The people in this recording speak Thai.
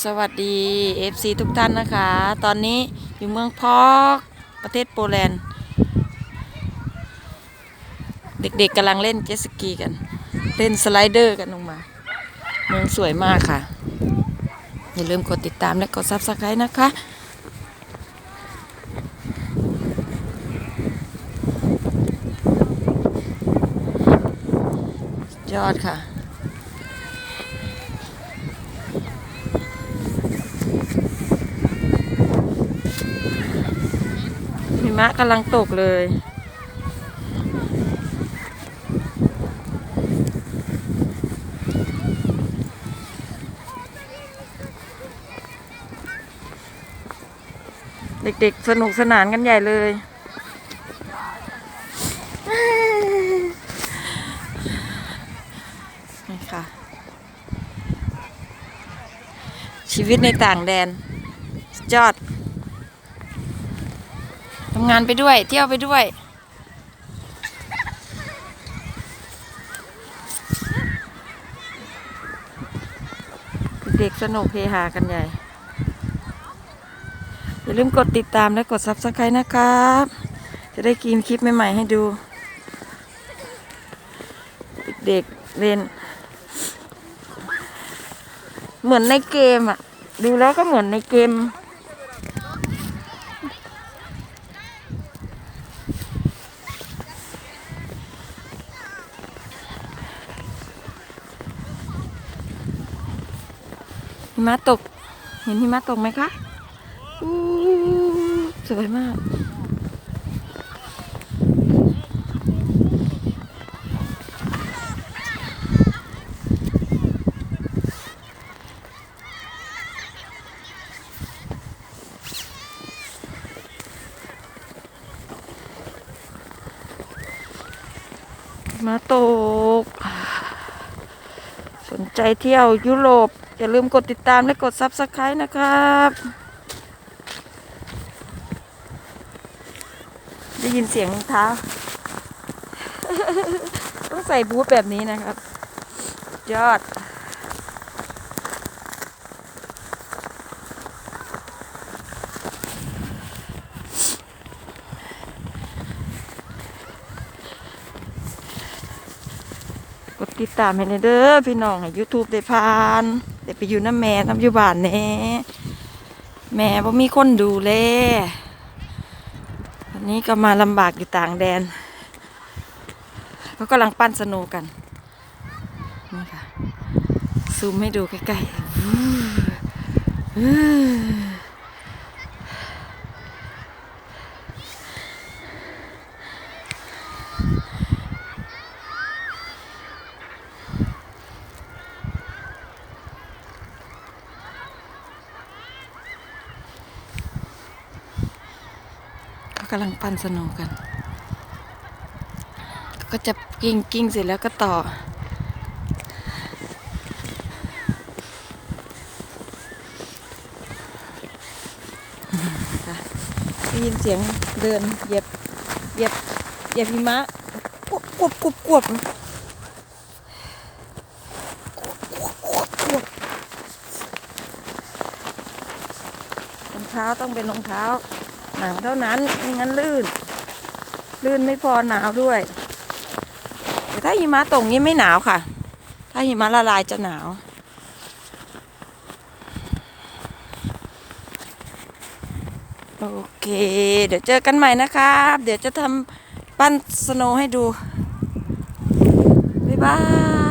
สวัสดี FC ทุกท่านนะคะ ตอนนี้อยู่เมืองพอกประเทศโปแลนด์ เด็กๆกำลังเล่นเจ็ตสกีกัน เล่นสไลเดอร์กันลงมา เมืองสวยมากค่ะ อย่าลืมกดติดตามและกด Subscribe นะคะยอดค่ะ หิ มะกำลังตกเลย เด็กๆ สนุกสนานกันใหญ่เลย นี่ค่ะ ชีวิตในต่างแดนสุดยอด ทำงานไปด้วย เที่ยวไปด้วย เด็กสนุกเฮฮากันใหญ่ อย่าลืมกดติดตามและกด Subscribe นะครับ จะได้กินคลิปใหม่ ๆ ให้ดู เด็กเล่น เหมือนในเกมอะ ดูแล้วก็เหมือนในเกม มะตก เห็นหิมะตกไหมคะอู้สวยมากมาตก สนใจเที่ยวยุโรป อย่าลืมกดติดตามและกด Subscribe นะครับ ได้ยินเสียงเท้า ต้องใส่บูทแบบนี้นะครับ ยอดกดติดตามให้หน่อยเด้อพี่น้องให้ YouTube ได้ผ่าน เด้ไปอยู่น้าแม่น้ำอยู่บ้านแน่แม่บ่มีคนดูแลวันนี้ก็มาลำบากอยู่ต่างแดนเขากำลังปั้นสโนว์กันนี่ค่ะซูมให้ดูใกล้ๆ กำลังปั้นสโนว์กัน ก็จะกิ้งกิ้งเสร็จแล้วก็ต่อ ได้ยินเสียงเดินเหยียบเหยียบเหยียบหิมะกวบกวบกวบกวบรองเท้าต้องเป็นรองเท้า หนังเท่านั้นไม่งั้นลื่น ลื่นไม่พอหนาวด้วย แต่ถ้าหิมะตกนี้ไม่หนาวค่ะ ถ้าหิมะละลายจะหนาวโอเค เดี๋ยวเจอกันใหม่นะครับ เดี๋ยวจะทำปั้นสโนว์ให้ดู บ๊ายบาย